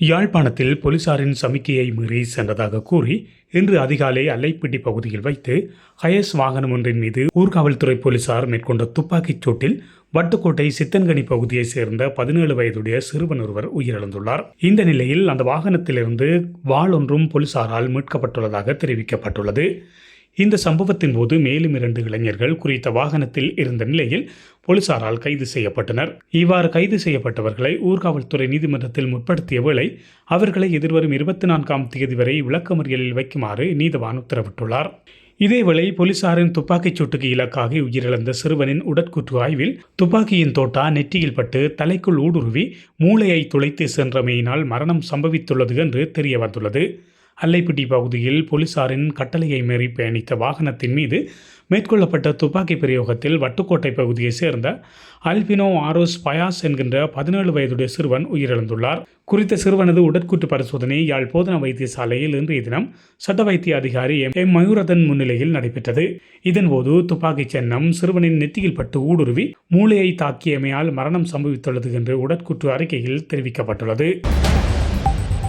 யாழ்ப்பாணத்தில் போலீசாரின் சமிக்கையை மீறி சென்றதாக கூறி இன்று அதிகாலை அல்லைப்பிட்டி பகுதியில் வைத்து ஹயஸ் வாகனம் ஒன்றின் மீது ஊர்காவல்துறை போலீசார் மேற்கொண்ட துப்பாக்கிச் சூட்டில் வட்டுக்கோட்டை சித்தன்கனி பகுதியைச் சேர்ந்த பதினேழு வயதுடைய சிறுவன் ஒருவர் உயிரிழந்துள்ளார். இந்த நிலையில் அந்த வாகனத்திலிருந்து வாள் ஒன்றும் போலீசாரால் மீட்கப்பட்டுள்ளதாக தெரிவிக்கப்பட்டுள்ளது. இந்த சம்பவத்தின் போது மேலும் இரண்டு இளைஞர்கள் குறித்த வாகனத்தில் இருந்த நிலையில் போலீசாரால் கைது செய்யப்பட்டனர். இவ்வாறு கைது செய்யப்பட்டவர்களை ஊர்காவல்துறை நீதிமன்றத்தில் முற்படுத்திய வேளை அவர்களை எதிர்வரும் இருபத்தி நான்காம் தேதி வரை விளக்கமறியலில் வைக்குமாறு நீதவான் உத்தரவிட்டுள்ளார். இதேவேளை போலீசாரின் துப்பாக்கிச் சூட்டுக்கு இலக்காகி உயிரிழந்த சிறுவனின் உடற்கூற்று ஆய்வில் துப்பாக்கியின் தோட்டா நெற்றியில் பட்டு தலைக்குள் ஊடுருவி மூளையை துளைத்து சென்றமையினால் மரணம் சம்பவித்துள்ளது என்று தெரிய வந்துள்ளது. அல்லைப்பிட்டி பகுதியில் போலீசாரின் கட்டளையை மீறி பயணித்த வாகனத்தின் மீது மேற்கொள்ளப்பட்ட துப்பாக்கி பிரயோகத்தில் வட்டுக்கோட்டை பகுதியைச் சேர்ந்த அல்பினோ ஆரோஸ் பயாஸ் என்கின்ற பதினேழு வயதுடைய சிறுவன் உயிரிழந்துள்ளார். குறித்த சிறுவனது உடற்கூட்டு பரிசோதனை யாழ் போதனா வைத்தியசாலையில் இன்றைய தினம் சட்ட வைத்திய அதிகாரி எம். எம். மயூரதன் முன்னிலையில் நடைபெற்றது. இதன்போது துப்பாக்கிச் சின்னம் சிறுவனின் நெத்தியில் பட்டு ஊடுருவி மூளையை தாக்கியமையால் மரணம் சம்பவித்துள்ளது என்று உடற்கூற்று அறிக்கையில் தெரிவிக்கப்பட்டுள்ளது.